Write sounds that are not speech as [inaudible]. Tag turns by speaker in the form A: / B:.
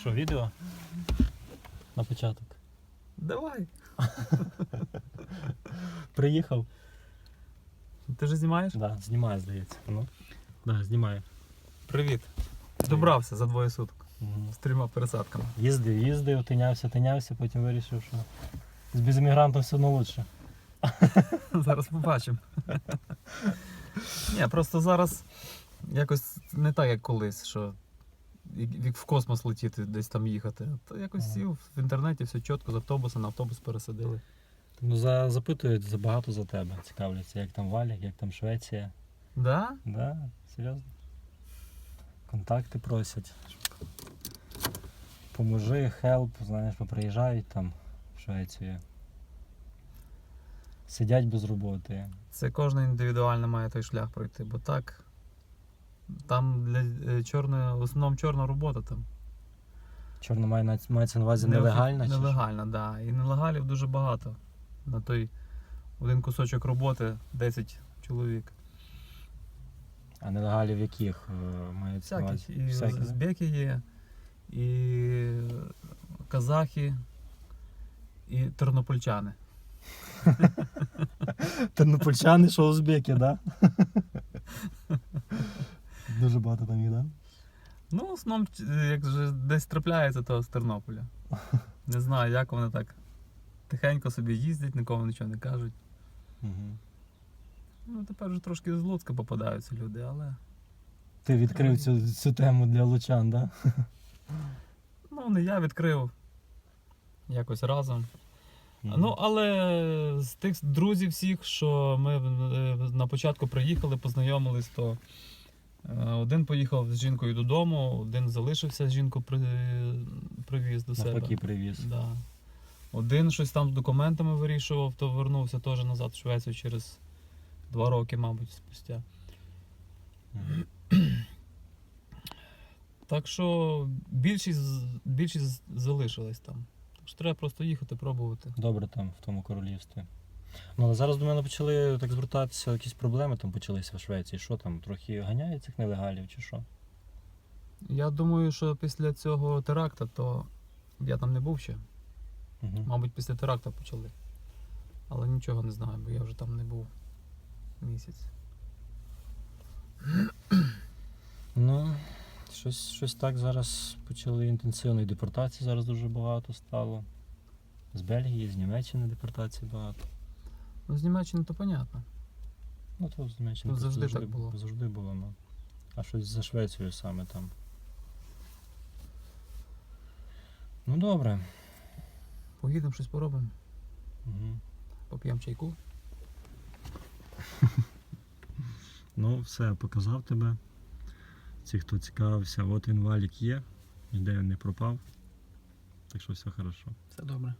A: Що, відео? На початок.
B: Давай. [laughs]
A: Приїхав.
B: Ти ж знімаєш?
A: Да, знімає, здається. Ну. Да, знімає.
B: Привіт. Добрався за двоє суток
A: Мгм.
B: з трьома пересадками.
A: Їздив, їздив, тинявся, тинявся, потім вирішив, що з безіммігрантом все одно лучше. [laughs]
B: Зараз побачимо. [laughs] Ні, просто зараз якось не так, як колись, що в космос летіти, десь там їхати. То якось
A: Ага.
B: сів в інтернеті, все чітко з автобуса на автобус пересадили.
A: Ну, за, запитують забагато за тебе. Цікавляться, як там Валік, як там Швеція.
B: Да?
A: Да, серйозно. Контакти просять. Поможи, хелп, знаєш, приїжджають там в Швецію. Сидять без роботи.
B: Це кожен індивідуально має той шлях пройти, бо так. Там для е, чорної, в основному чорна робота там.
A: Чорно має мається на увазі нелегальна? чи?
B: Нелегальна, так. Да. І нелегалів дуже багато. На той один кусочок роботи 10 чоловік.
A: А нелегалів яких е, мається на
B: Всякі.
A: увазі?
B: І
A: Всякі, да?
B: узбеки є, і казахи, і тернопольчани. [laughs]
A: Тернопольчани, що узбеки, да? [laughs] Дуже багато там їх, да?
B: Ну, в основному, як же десь трапляється, то з Тернополя. Не знаю, як вони так тихенько собі їздять, нікому нічого не кажуть.
A: Угу.
B: Ну, тепер вже трошки з Луцька попадаються люди, але.
A: Ти відкрив цю, цю тему для лучан, да?
B: Ну, не я відкрив. Якось разом. Ну, але з тих друзів всіх, що ми е, на початку приїхали, познайомились, то один поїхав з жінкою додому, один залишився з жінкою при, привіз до себе.
A: Навпаки привіз.
B: Да. Один щось там з документами вирішував, то вернувся теж назад в Швецію через два роки, мабуть, спустя.
A: Мгм.
B: Так що більшість, більшість залишилась там. Так що треба просто їхати, пробувати.
A: Добре там, в тому королівстві. Ну, але зараз до мене почали так звертатися, якісь проблеми там почалися в Швеції. Що там, трохи ганяють цих нелегалів чи що?
B: Я думаю, що після цього теракта, то я там не був ще.
A: Угу.
B: Мабуть, після теракта почали. Але нічого не знаю, бо я вже там не був місяць.
A: Ну, щось, щось так зараз почали інтенсивної депортації зараз дуже багато стало. З Бельгії, з Німеччини депортації багато.
B: Ну, з Німеччини то понятно.
A: Ну, то з Німеччини
B: Тут
A: просто
B: завжди так було.
A: Завжди було, ну. А щось за Швецією саме там. Ну добре.
B: Поїдемо щось поробимо,
A: Угу.
B: поп'ємо чайку. [laughs]
A: Ну, все, показав тебе. Ті, хто цікавився, от він валік є, ніде він не пропав. Так що все хорошо.
B: Все добре.